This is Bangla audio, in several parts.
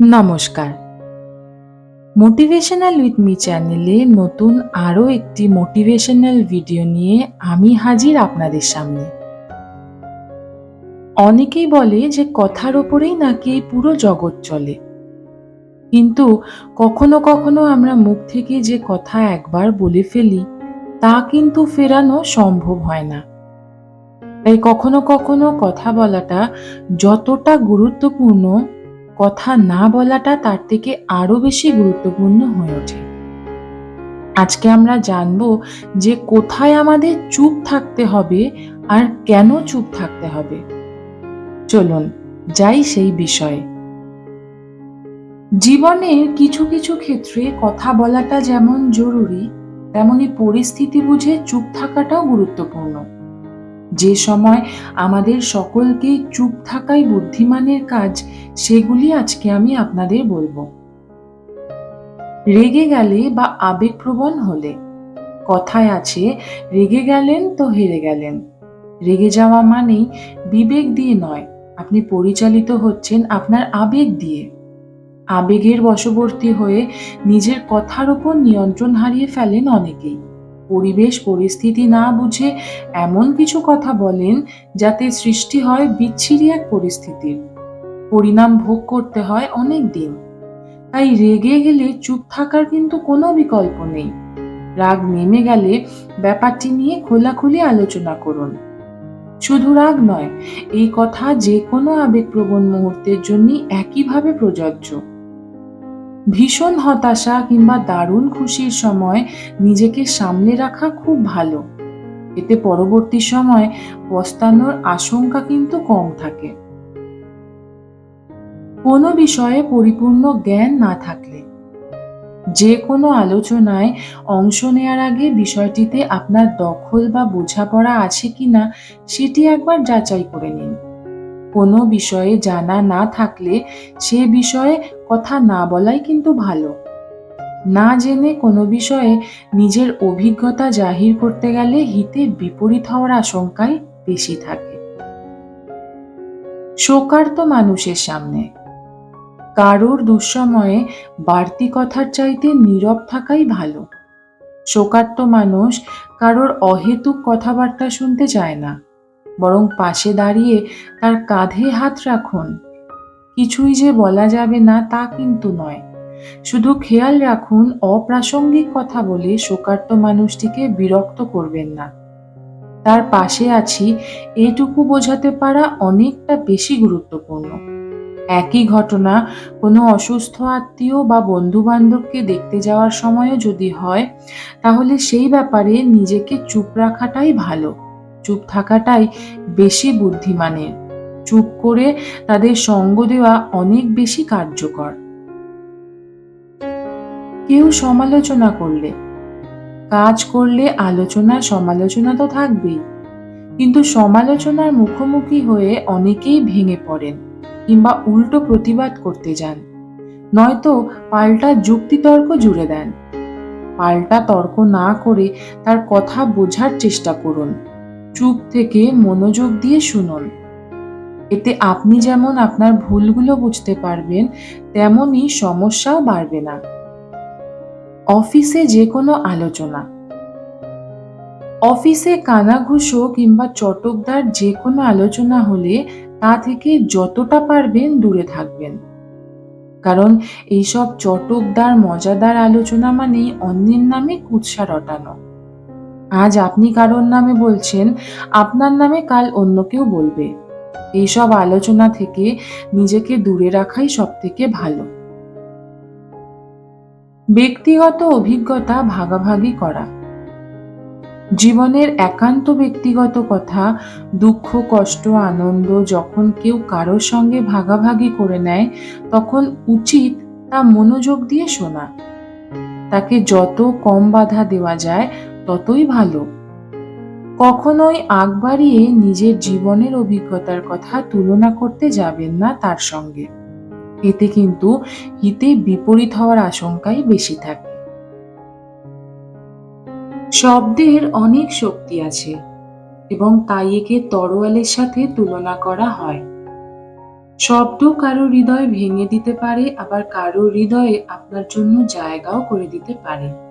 নমস্কার। মোটিভেশনাল উইথ মি চ্যানেলে নতুন আরও একটি মোটিভেশনাল ভিডিও নিয়ে আমি হাজির আপনাদের সামনে। অনেকেই বলে যে কথার ওপরেই নাকি পুরো জগৎ চলে। কিন্তু কখনো কখনো আমরা মুখ থেকে যে কথা একবার বলে ফেলি, তা কিন্তু ফেরানো সম্ভব হয় না। তাই কখনো কখনো কথা বলাটা যতটা গুরুত্বপূর্ণ কথা না বলাটা তার থেকে আরও বেশি গুরুত্বপূর্ণ হয়ে ওঠে। আজকে আমরা জানব যে কোথায় আমাদের চুপ থাকতে হবে আর কেন চুপ থাকতে হবে। চলুন, যাই সেই বিষয়ে। জীবনের কিছু কিছু ক্ষেত্রে কথা বলাটা যেমন জরুরি, তেমনি পরিস্থিতি বুঝে চুপ থাকাটাও গুরুত্বপূর্ণ। যে সময় আমাদের সকলকেই চুপ থাকাই বুদ্ধিমানের কাজ, সেগুলি আজকে আমি আপনাদের বলব। রেগে গেলে বা আবেগপ্রবণ হলে, কথায় আছে, রেগে গেলেন তো হেরে গেলেন। রেগে যাওয়া মানেই বিবেক দিয়ে নয়, আপনি পরিচালিত হচ্ছেন আপনার আবেগ দিয়ে। আবেগের বশবর্তী হয়ে নিজের কথার উপর নিয়ন্ত্রণ হারিয়ে ফেলেন অনেকেই। পরিবেশ পরিস্থিতি না বুঝে এমন কিছু কথা বলেন যাতে সৃষ্টি হয় বিচ্ছিরি এক পরিস্থিতির। পরিণাম ভোগ করতে হয় অনেক দিন। তাই রেগে গেলে চুপ থাকার কিন্তু কোনো বিকল্প নেই। রাগ নেমে গেলে ব্যাপারটি নিয়ে খোলাখুলি আলোচনা করুন। শুধু রাগ নয়, এই কথা যে কোনো আবেগপ্রবণ মুহূর্তের জন্য একইভাবে প্রযোজ্য। ভীষণ হতাশা কিংবা দারুণ খুশির সময় নিজেকে সামলে রাখা খুব ভালো। এতে পরবর্তী সময় পস্তানোর আশঙ্কা কিন্তু কম থাকে। কোনো বিষয়ে পরিপূর্ণ জ্ঞান না থাকলে যে কোনো আলোচনায় অংশ নেয়ার আগে বিষয়টিতে আপনার দখল বা বোঝাপড়া আছে কিনা সেটি একবার যাচাই করে নিন। কোনো বিষয়ে জানা না থাকলে সে বিষয়ে কথা না বলাই কিন্তু ভালো। না জেনে কোনো বিষয়ে নিজের অভিজ্ঞতা জাহির করতে গেলে হিতে বিপরীত হওয়ার আশঙ্কাই বেশি থাকে। শোকার্ত মানুষের সামনে। কারোর দুঃসময়ে বাড়তি কথার চাইতে নীরব থাকাই ভালো। শোকার্ত মানুষ কারোর অহেতুক কথাবার্তা শুনতে চায় না, বরং পাশে দাঁড়িয়ে তার কাঁধে হাত রাখুন। কিছুই যে বলা যাবে না তা কিন্তু নয়। শুধু খেয়াল রাখুন, অপ্রাসঙ্গিক কথা বলে শোকার্ত মানুষটিকে বিরক্ত করবেন না। তার পাশে আছি, এটুকু বোঝাতে পারা অনেকটা বেশি গুরুত্বপূর্ণ। একই ঘটনা কোনো অসুস্থ আত্মীয় বা বন্ধু বান্ধবকে দেখতে যাওয়ার সময়ও যদি হয়, তাহলে সেই ব্যাপারে নিজেকে চুপ রাখাটাই ভালো। চুপ থাকাটাই বেশি বুদ্ধিমানের। চুপ করে তাদের সঙ্গ দেওয়া অনেক বেশি কার্যকর। কেউ সমালোচনা করলে, কাজ করলে আলোচনা, সমালোচনা তো থাকবেই। কিন্তু সমালোচনার মুখোমুখি হয়ে অনেকেই ভেঙে পড়েন কিংবা উল্টো প্রতিবাদ করতে যান। নয়তো পাল্টা যুক্তিতর্ক জুড়ে দেন। পাল্টা তর্ক না করে তার কথা বোঝার চেষ্টা করুন। চুপ থেকে মনোযোগ দিয়ে শুনুন। এতে আপনি যেমন আপনার ভুলগুলো বুঝতে পারবেন, তেমনই সমস্যাও বাড়বে না। অফিসে যে কোনো আলোচনা। অফিসে কানাঘুষো কিংবা চটকদার যে কোনো আলোচনা হলে তা থেকে যতটা পারবেন দূরে থাকবেন। কারণ এইসব চটকদার, মজাদার আলোচনা মানেই অন্যের নামে কুৎসা রটানো। আজ আপনি কারোর নামে বলছেন, আপনার নামে কাল অন্য কেউ বলবে। এইসব আলোচনা থেকে নিজেকে দূরে রাখাই সব থেকে ভালো। ব্যক্তিগত অভিজ্ঞতা ভাগাভাগি করা। জীবনের একান্ত ব্যক্তিগত কথা, দুঃখ, কষ্ট, আনন্দ যখন কেউ কারোর সঙ্গে ভাগাভাগি করে নেয়, তখন উচিত তা মনোযোগ দিয়ে শোনা। তাকে যত কম বাধা দেওয়া যায়, ততই ভালো। কখনোই আগ বাড়িয়ে নিজের জীবনের অভিজ্ঞতার কথা তুলনা করতে যাবেন না তার সঙ্গে। এতে কিন্তু হিতে বিপরীত হওয়ার আশঙ্কাই বেশি থাকে। শব্দের অনেক শক্তি আছে এবং তাই একে তরোয়ালের সাথে তুলনা করা হয়। শব্দ কারও হৃদয় ভেঙে দিতে পারে, আবার কারও হৃদয়ে আপনার জন্য জায়গাও করে দিতে পারে।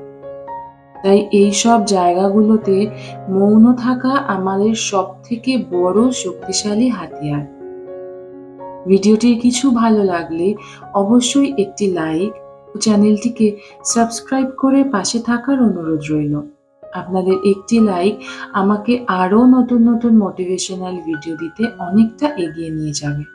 তাই এই সব জায়গাগুলোতে মৌন থাকা আমাদের সব থেকে বড় শক্তিশালী হাতিয়ার। ভিডিওটির কিছু ভালো লাগলে অবশ্যই একটি লাইক ও চ্যানেলটিকে সাবস্ক্রাইব করে পাশে থাকার অনুরোধ রইল। আপনাদের একটি লাইক আমাকে আরও নতুন নতুন মোটিভেশনাল ভিডিও দিতে অনেকটা এগিয়ে নিয়ে যাবে।